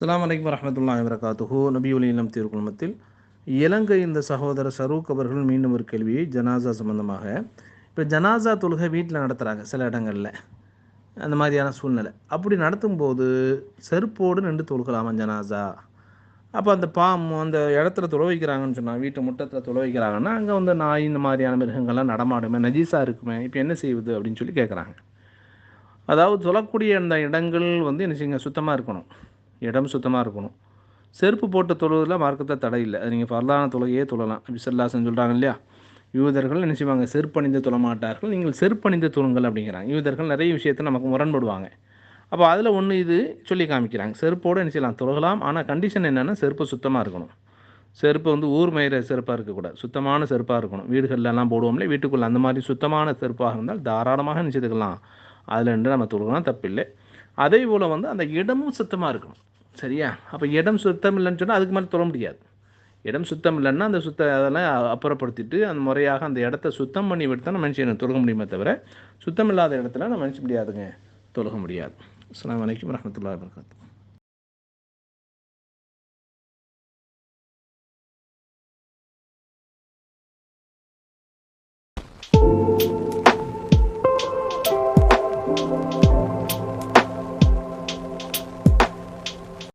அஸ்ஸலாமு அலைக்கும் வரஹ்மத்துல்லாஹி வரகாத்துஹு நபியுல் இலம் திருக்குழுமத்தில் இலங்கை இந்த சகோதரர் சரூக் அவர்கள் மீண்டும் ஒரு கேள்வியை ஜனாசா சம்பந்தமாக. இப்போ ஜனாசா தொழுகை வீட்டில் நடத்துகிறாங்க சில இடங்களில். அந்த மாதிரியான சூழ்நிலை. அப்படி நடத்தும்போது செருப்போடு நின்று தொழுகலாமா ஜனாசா? அப்போ அந்த பாம் அந்த இடத்துல தொலை வைக்கிறாங்கன்னு சொன்னால் வீட்டு முட்டத்தில் தொலை வைக்கிறாங்கன்னா அங்கே வந்து நாய் இந்த மாதிரியான மிருகங்கள்லாம் நடமாடுமே நஜீஸாக இருக்குமே இப்போ என்ன செய்வது அப்படின்னு சொல்லி கேட்குறாங்க அதாவது தொழக்கூடிய அந்த இடங்கள் வந்து என்ன செய்யுங்க? சுத்தமாக இருக்கணும். இடம் சுத்தமாக இருக்கணும். செருப்பு போட்டு தொழுவதில் மார்க்கத்தை தடை இல்லை. அது நீங்கள் ஃபர்லான தொழுகையே தொழலாம். விசல்லாசன் சொல்கிறாங்க இல்லையா? யூதர்கள் என்ன செய்வாங்க? செருப்பணிந்து தொழ மாட்டார்கள். நீங்கள் செருப்பணிந்து தொழுங்கள் அப்படிங்கிறாங்க. யூதர்கள் நிறைய விஷயத்தை நமக்கு முரண்படுவாங்க. அப்போ அதில் ஒன்று இது சொல்லி காமிக்கிறாங்க. செருப்போடு என்ன செய்யலாம்? தொழுகலாம். ஆனால் கண்டிஷன் என்னென்னா செருப்பு சுத்தமாக இருக்கணும். செருப்பு வந்து ஊர் மயிற செருப்பாக இருக்கக்கூடாது. சுத்தமான செருப்பாக இருக்கணும். வீடுகள்லாம் போடுவோம்ல வீட்டுக்குள்ளே அந்த மாதிரி சுத்தமான செருப்பாக இருந்தால் தாராளமாக நினச்சிட்டுக்கலாம் அதில் நின்று நம்ம தொழுகலாம். தப்பில்லை. அதே போல் வந்து அந்த இடமும் சுத்தமாக இருக்கணும். சரியா? அப்போ இடம் சுத்தம் இல்லைன்னு சொன்னால் அதுக்கு மேலே தொழ முடியாது. இடம் சுத்தம் இல்லைன்னா அந்த சுத்த அதெல்லாம் அப்புறப்படுத்திட்டு அந்த முறையாக அந்த இடத்த சுத்தம் பண்ணி விட்டு தான் நம்ம மனுஷன் தொழுக முடியுமே தவிர சுத்தம் இல்லாத இடத்துல நம்ம மனுஷ முடியாதுங்க. தொழுக முடியாது. அஸ்லாம் வலைக்கம் வரமத்துல்லா வரகாத்து